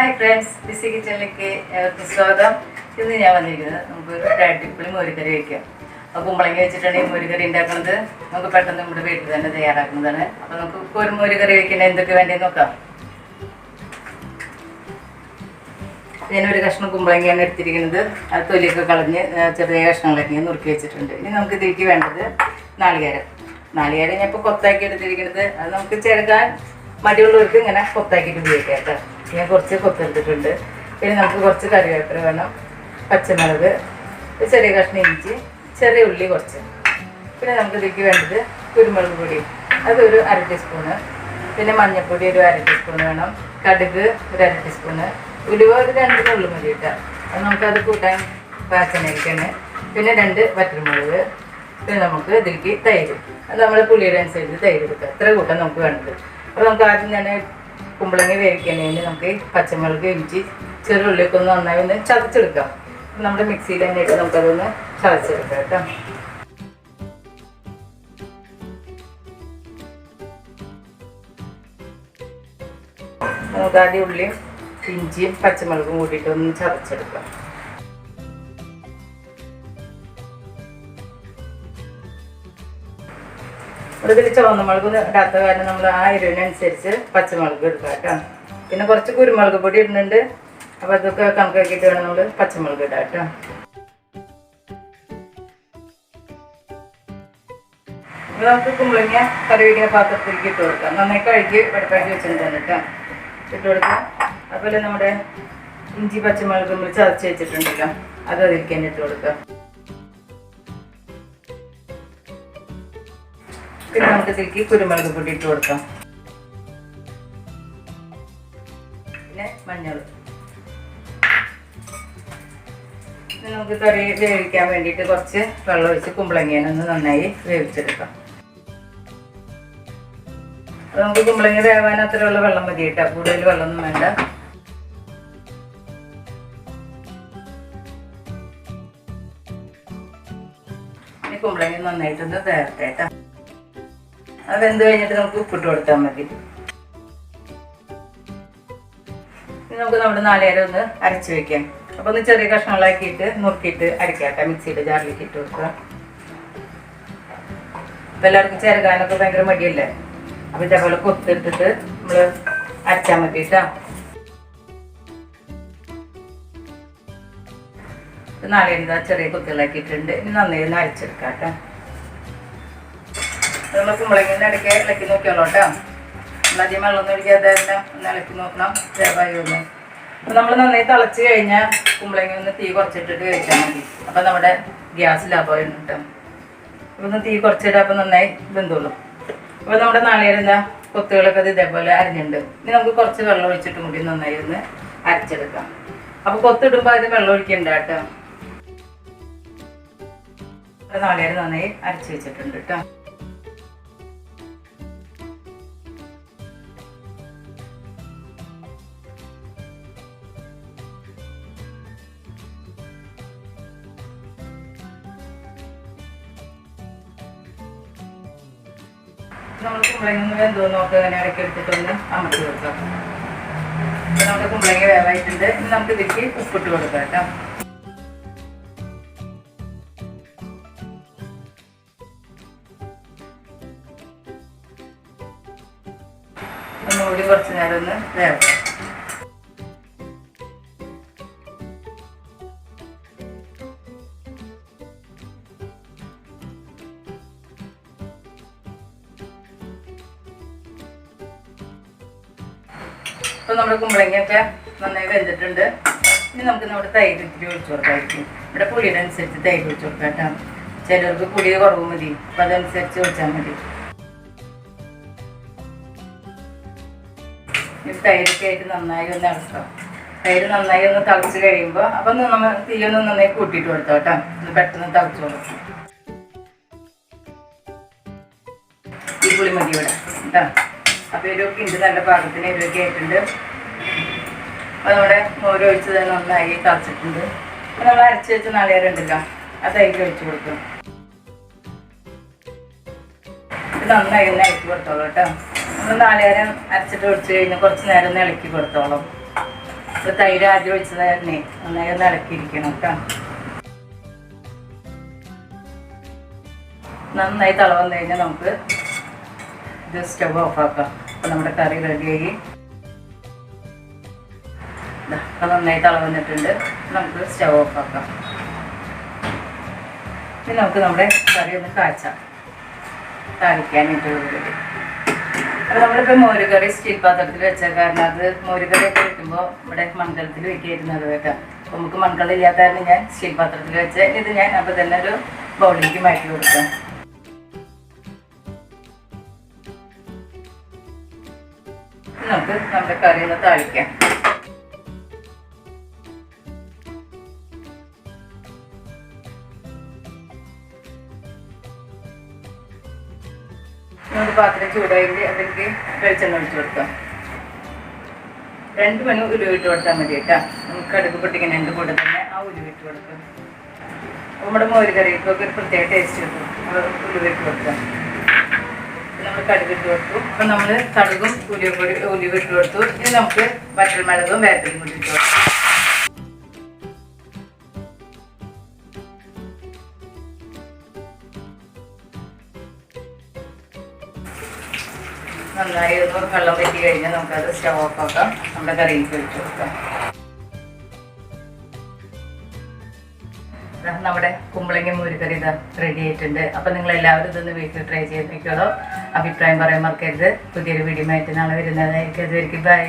Hi friends BC കിച്ചണിലേക്ക് ഏവർക്കും സ്വാഗതം. ഇന്ന് ഞാൻ വന്നിരിക്കുന്നത് നമുക്ക് ഒരു അടിപൊളി മോരുകറി വയ്ക്കാം അപ്പോൾ കുമ്പളങ്ങി വെച്ചിട്ടാണ് ഈ ഉണ്ടാക്കുന്നത്. നമുക്ക് പെട്ടെന്ന് നമ്മുടെ വീട്ടിൽ തന്നെ തയ്യാറാക്കുന്നതാണ്. അപ്പോൾ നമുക്ക് ഒരു മോരുകറി വയ്ക്കുന്ന എന്തൊക്കെ വേണ്ടതെന്ന് നോക്കാം. ഞാനൊരു കഷ്ണം കുമ്പളങ്ങിയാണ് എടുത്തിരിക്കുന്നത്. അത് തൊലിയൊക്കെ കളഞ്ഞ് ചെറിയ കഷ്ണങ്ങളൊക്കെ ഞാൻ നുറുക്കി വെച്ചിട്ടുണ്ട്. ഇനി നമുക്ക് ഇതിലേക്ക് വേണ്ടത് നാളികേരം. നാളികേരം ഞാൻ ഇപ്പോൾ കൊത്താക്കി എടുത്തിരിക്കുന്നത്. അത് നമുക്ക് ചേർക്കാൻ മടിയുള്ളവർക്ക് ഇങ്ങനെ കൊത്താക്കിയിട്ട് ഉപയോഗിക്കാം കേട്ടോ. ഞാൻ കുറച്ച് കൊത്തെടുത്തിട്ടുണ്ട് പിന്നെ നമുക്ക് കുറച്ച് കറിവേപ്പില വേണം പച്ചമുളക് ചെറിയ കഷ്ണം ഇഞ്ചി ചെറിയ ഉള്ളി കുറച്ച്. പിന്നെ നമുക്ക് ഇതിലേക്ക് വേണ്ടത് കുരുമുളക് പൊടി. അതൊരു അര ടീസ്പൂണ്. പിന്നെ മഞ്ഞൾപ്പൊടി ഒരു അര ടീസ്പൂൺ വേണം. കടുക് ഒരു അര ടീസ്പൂണ്. ഉലുവ ഒരു രണ്ട് നുള്ളു മതി കേട്ടോ. അത് നമുക്കത് കൂട്ടാൻ പാച്ചനരിക്കാണ് പിന്നെ രണ്ട് വറ്റൽമുളക്. പിന്നെ നമുക്ക് ഇതിലേക്ക് തൈര്. അത് നമ്മൾ പുളിയുടെ അനുസരിച്ച് തൈര് എടുക്കുക എത്ര കൂട്ടാൻ നമുക്ക് വേണ്ടത്. അപ്പോൾ നമുക്ക് ആദ്യം തന്നെ കുമ്പളങ്ങ വേവിക്കണേന് നമുക്ക് പച്ചമുളക് ഇഞ്ചി ചെറുള്ളിയൊക്കെ ഒന്ന് നന്നായി ഒന്ന് ചതച്ചെടുക്കാം. നമ്മുടെ മിക്സിയിൽ തന്നെ ഇട്ട് നമുക്കതൊന്ന് ചതച്ചെടുക്കാം കേട്ടോ. നമുക്ക് ആദ്യം ഉള്ളിയും ഇഞ്ചിയും പച്ചമുളകും കൂട്ടിയിട്ട് ഒന്ന് ചതച്ചെടുക്കാം. ഇവിടെ ഇതിൽ ചുവന്ന മുളക് ഇടാത്ത കാരണം നമ്മൾ ആ എരിവിനനുസരിച്ച് പച്ചമുളക് എടുക്കാം കേട്ടോ. പിന്നെ കുറച്ച് കുരുമുളക് പൊടി ഇടുന്നുണ്ട്. അപ്പോൾ അതൊക്കെ കണക്കാക്കിയിട്ട് വേണം നമ്മൾ പച്ചമുളക് ഇടാം കേട്ടോ. നമുക്ക് കുമ്പളങ്ങ കറി വയ്ക്കുന്ന പാത്രത്തിലേക്ക് ഇട്ട് കൊടുക്കാം. നന്നായി കഴുകി വെടുപ്പാക്കി വെച്ചിട്ടുണ്ട് കേട്ടോ. ഇട്ട് കൊടുക്കാം. അതുപോലെ നമ്മുടെ ഇഞ്ചി പച്ചമുളക് നമ്മൾ ചതച്ച് വെച്ചിട്ടുണ്ടല്ലോ. അത് അതിലേക്ക് തന്നെ ഇട്ട് കൊടുക്കാം. പിന്നെ നമുക്ക് ഇതിലേക്ക് കുരുമുളക് പൊടി ഇട്ട് കൊടുക്കാം. പിന്നെ മഞ്ഞൾ നമുക്ക് കറി വേവിക്കാൻ വേണ്ടിയിട്ട് കുറച്ച് വെള്ളം ഒഴിച്ച് കുമ്പളങ്ങേനൊന്ന് നന്നായി വേവിച്ചെടുക്കാം. അത് നമുക്ക് കുമ്പളങ്ങ വേവാൻ അത്രയുള്ള വെള്ളം മതി കേട്ടോ കൂടുതൽ വെള്ളമൊന്നും വേണ്ട. കുമ്പളങ്ങ നന്നായിട്ടൊന്ന് തേർത്തെ കേട്ടോ. അത് വെന്ത് കഴിഞ്ഞിട്ട് നമുക്ക് ഉപ്പിട്ട് കൊടുത്താൽ മതി. നമുക്ക് നമ്മുടെ നാളികേരം ഒന്ന് അരച്ച് വെക്കാം. അപ്പൊ ഒന്ന് ചെറിയ കഷ്ണങ്ങളാക്കിയിട്ട് നുറുക്കിയിട്ട് അരക്കാട്ടെ മിക്സിയുടെ ജാറിലേക്ക് ഇട്ട് കൊടുക്കുക. ഇപ്പൊ എല്ലാവർക്കും ചെറുകാനൊക്കെ ഭയങ്കര മടിയല്ലേ? അപ്പൊ ഇതേപോലെ കൊത്തിട്ടിട്ട് നമ്മൾ അരച്ചാൽ മതി കേട്ടോ നാളെ ചെറിയ കുത്തികളാക്കിയിട്ടുണ്ട്. ഇനി നന്നായി ഒന്ന് അരച്ചെടുക്കാം കേട്ടോ നമ്മൾ കുമ്പളങ്ങിന്ന് ഇടയ്ക്ക് ഇളക്കി നോക്കിയോളൂ കേട്ടോ അധികം വെള്ളമൊന്നും ഒഴിക്കാതെ തന്നെ ഒന്ന് ഇളക്കി നോക്കണം. വേവായി ഒന്ന് നമ്മൾ നന്നായി തിളച്ച് കഴിഞ്ഞാൽ കുമ്പളങ്ങി ഒന്ന് തീ കുറച്ചിട്ടിട്ട് കഴിച്ചാൽ മതി. അപ്പം നമ്മുടെ ഗ്യാസ് ലാഭമായിരുന്നു കേട്ടോ അപ്പം ഒന്ന് തീ കുറച്ചിട്ട് അപ്പം നന്നായി ബന്ധുള്ളൂ അപ്പോൾ നമ്മുടെ നാളെയിരുന്ന കൊത്തുകളൊക്കെ ഇത് ഇതേപോലെ അരിഞ്ഞിട്ടുണ്ട് ഇനി നമുക്ക് കുറച്ച് വെള്ളം ഒഴിച്ചിട്ടും കൂടി നന്നായി ഒന്ന് അരച്ചെടുക്കാം. അപ്പോൾ കൊത്തിടുമ്പോൾ അത് വെള്ളം ഒഴിക്കണ്ട കേട്ടോ നാളികേരം നന്നായി അരച്ച് വെച്ചിട്ടുണ്ട് കേട്ടോ നമ്മൾ നമ്മുടെ കുമ്പളങ്ങ വേവായിട്ടുണ്ട്. ഇനി നമുക്ക് ഇതിലേക്ക് ഉപ്പിട്ട് കൊടുക്കാം കേട്ടോ. ഒന്നുകൂടി കുറച്ച് നേരം ഒന്ന് വേവാം ഇപ്പൊ നമ്മുടെ കുമ്പളങ്ങയൊക്കെ നന്നായി വെന്തിട്ടുണ്ട്. ഇനി നമുക്ക് നമ്മുടെ തൈര് ഇത്തിരി ഒഴിച്ചു കൊടുക്കാമായിരിക്കും ഇവിടെ പുളിയുടെ അനുസരിച്ച് തൈര് ഒഴിച്ചു കൊടുക്കാം കേട്ടോ. ചിലർക്ക് പുളി കുറവ് മതി. അപ്പൊ അതനുസരിച്ച് ഒഴിച്ചാൽ മതി. തൈരൊക്കെ ആയിട്ട് നന്നായി ഒന്ന് ഇളക്കാം തൈര് നന്നായി ഒന്ന് തിളച്ച് കഴിയുമ്പോൾ അപ്പം നമ്മൾ തീയൊന്ന് നന്നായി കൂട്ടിയിട്ട് കൊടുത്തോ കേട്ടോ. ഒന്ന് പെട്ടെന്ന് തിളച്ചോളും ഈ പുളി മതി ഇവിടെ. കേട്ടോ. അപ്പോൾ ഇതൊക്കെ ഉണ്ട് നല്ല പാകത്തിന് ഇതൊക്കെ ആയിട്ടുണ്ട്. അപ്പോൾ നമ്മുടെ മോരൊഴിച്ച് തന്നെ നന്നായി തിളച്ചിട്ടുണ്ട്. അപ്പോൾ നമ്മൾ അരച്ച് വെച്ച നാളികേരം ഉണ്ടല്ലോ അത് അതിലേക്ക് ഒഴിച്ച് കൊടുക്കും. നന്നായി ഒന്ന് ഇളക്കി കൊടുത്തോളൂ കേട്ടോ. നമ്മൾ നാളികേരം അരച്ചിട്ട് ഒഴിച്ച് കഴിഞ്ഞ് കുറച്ച് നേരം ഒന്ന് ഇളക്കി കൊടുത്തോളും. ഇപ്പൊ തൈര് ആദ്യം ഒഴിച്ചത് തന്നെ നന്നായി ഒന്ന് ഇളക്കിയിരിക്കണം കേട്ടോ. നന്നായി തളവന്നു കഴിഞ്ഞാൽ നമുക്ക് ഇത് സ്റ്റവ് ഓഫ് ആക്കാം. അപ്പൊ നമ്മുടെ കറി റെഡിയായി ഇപ്പൊ നന്നായി തളവന്നിട്ടുണ്ട് നമുക്ക് സ്റ്റവ് ഓഫ് ആക്കാം. ഇനി നമുക്ക് നമ്മുടെ കറി ഒന്ന് കാച്ചാം. കാണിക്കാനായിട്ട് അപ്പോൾ നമ്മളിപ്പോൾ മോരുകറി സ്റ്റീൽ പാത്രത്തിൽ വെച്ച കാരണം അത് മോരുകറി ഒക്കെ വെക്കുമ്പോൾ ഇവിടെ മൺകലത്തിൽ വെക്കായിരുന്നത് കേട്ടോ. അപ്പോൾ നമുക്ക് മൺകലം ഇല്ലാത്ത ഞാൻ സ്റ്റീൽ പാത്രത്തിൽ വെച്ച്. ഇത് ഞാൻ അപ്പോൾ തന്നെ ഒരു ബൗളിലേക്ക് മാറ്റി കൊടുക്കാം. നമ്മുടെ കറി ഒന്ന് താളിക്കാം. നമുക്ക് പാത്രം ചൂടായിട്ട് അതിലേക്ക് വെളിച്ചെണ്ണ ഒഴിച്ചു കൊടുക്കാം. രണ്ട് മണി ഉരുവിട്ട് കൊടുത്താൽ മതി കേട്ടോ. നമുക്ക് അടുപ്പ് പൊട്ടിക്കാൻ രണ്ട് കൂടെ തന്നെ ആ ഉരുവിട്ട് കൊടുക്കാം. അപ്പോൾ നമ്മുടെ മോര് കറിക്കൊക്കെ ഒരു പ്രത്യേക ടേസ്റ്റ് കിട്ടും. ഉരുവിട്ട് ഉലുവിട്ട് കൊടുക്കാം. നമ്മൾ കടുകിട്ട് കൊടുത്തു. അപ്പം നമ്മൾ കടുകും ഉലിയും കൂടി ഉലുവ ഇട്ട് കൊടുത്തു. ഇനി നമുക്ക് വറ്റൽമുളകും വേപ്പിലും കൂടി ഇട്ട് കൊടുത്തു നന്നായി ഒന്ന് വെള്ളം പറ്റി കഴിഞ്ഞാൽ നമുക്കത് സ്റ്റവ് ഓഫ് ആക്കാം. നമ്മുടെ കറിയിലേക്ക് വെച്ച് കൊടുക്കാം. നമ്മുടെ കുമ്പളങ്ങ മോരുകറി ഇത് റെഡി ആയിട്ടുണ്ട്. അപ്പം നിങ്ങൾ എല്ലാവരും ഇതൊന്ന് വീട്ടിൽ ട്രൈ ചെയ്ത് നോക്കിയോളൂ അഭിപ്രായം പറയാൻ മറക്കരുത്. പുതിയൊരു വീഡിയോ ആയിട്ട് നാളെ വരുന്നതായിരിക്കും. അതുവരെയ്ക്ക് ബൈ